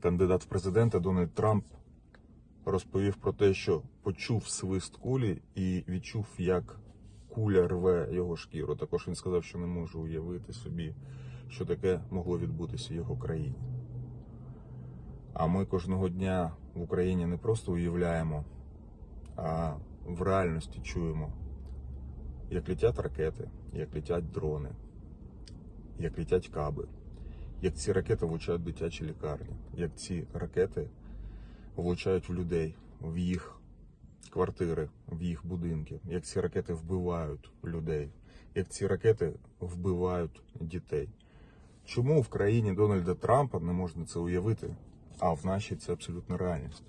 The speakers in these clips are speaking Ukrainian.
кандидат в президенти Дональд Трамп розповів про те, що почув свист кулі і відчув, як куля рве його шкіру. Також він сказав, що не може уявити собі, що таке могло відбутися в його країні. А ми кожного дня в Україні не просто уявляємо, а в реальності чуємо, як летять ракети, як летять дрони, як летять каби, як ці ракети влучають в дитячі лікарні, як ці ракети влучають в людей, в їх квартири, в їх будинки, як ці ракети вбивають людей, як ці ракети вбивають дітей. Чому в країні Дональда Трампа не можна це уявити, а в нашій це абсолютна реальність?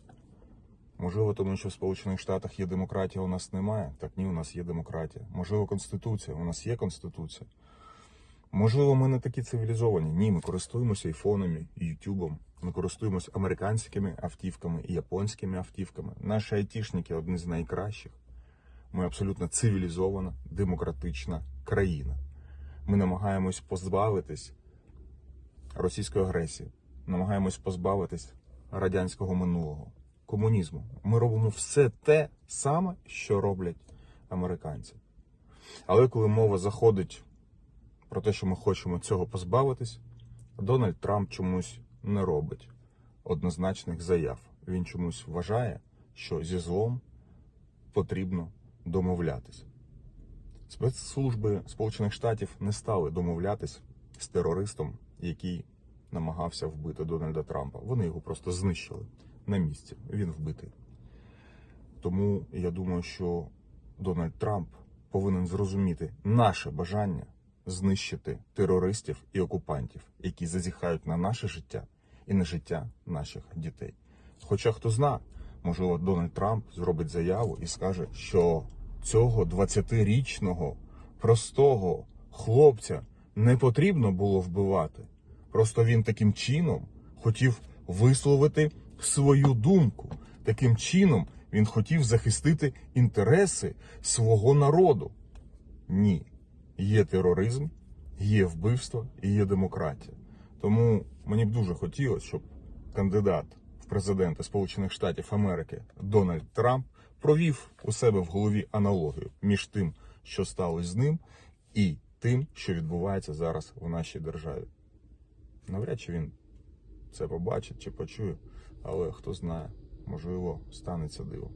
Можливо, тому що в Сполучених Штатах є демократія, у нас немає. Так ні, у нас є демократія. Можливо, конституція. У нас є конституція. Можливо, ми не такі цивілізовані. Ні, ми користуємося айфонами, ютубом. Ми користуємося американськими автівками і японськими автівками. Наші айтішники одні з найкращих. Ми абсолютно цивілізована, демократична країна. Ми намагаємось позбавитись російської агресії, намагаємось позбавитись радянського минулого, комунізму. Ми робимо все те саме, що роблять американці. Але коли мова заходить про те, що ми хочемо цього позбавитись, Дональд Трамп чомусь не робить однозначних заяв. Він чомусь вважає, що зі злом потрібно домовлятись. Спецслужби Сполучених Штатів не стали домовлятись з терористом, який намагався вбити Дональда Трампа. Вони його просто знищили на місці. Він вбитий. Тому я думаю, що Дональд Трамп повинен зрозуміти наше бажання знищити терористів і окупантів, які зазіхають на наше життя і на життя наших дітей. Хоча хто зна, можливо, Дональд Трамп зробить заяву і скаже, що цього 20-річного простого хлопця не потрібно було вбивати. Просто він таким чином хотів висловити свою думку. Таким чином він хотів захистити інтереси свого народу. Ні, є тероризм, є вбивство і є демократія. Тому мені б дуже хотілося, щоб кандидат в президенти Сполучених Штатів Америки Дональд Трамп провів у себе в голові аналогію між тим, що сталося з ним, і тим, що відбувається зараз в нашій державі. Навряд чи він це побачить чи почує, але хто знає, можливо, станеться диво.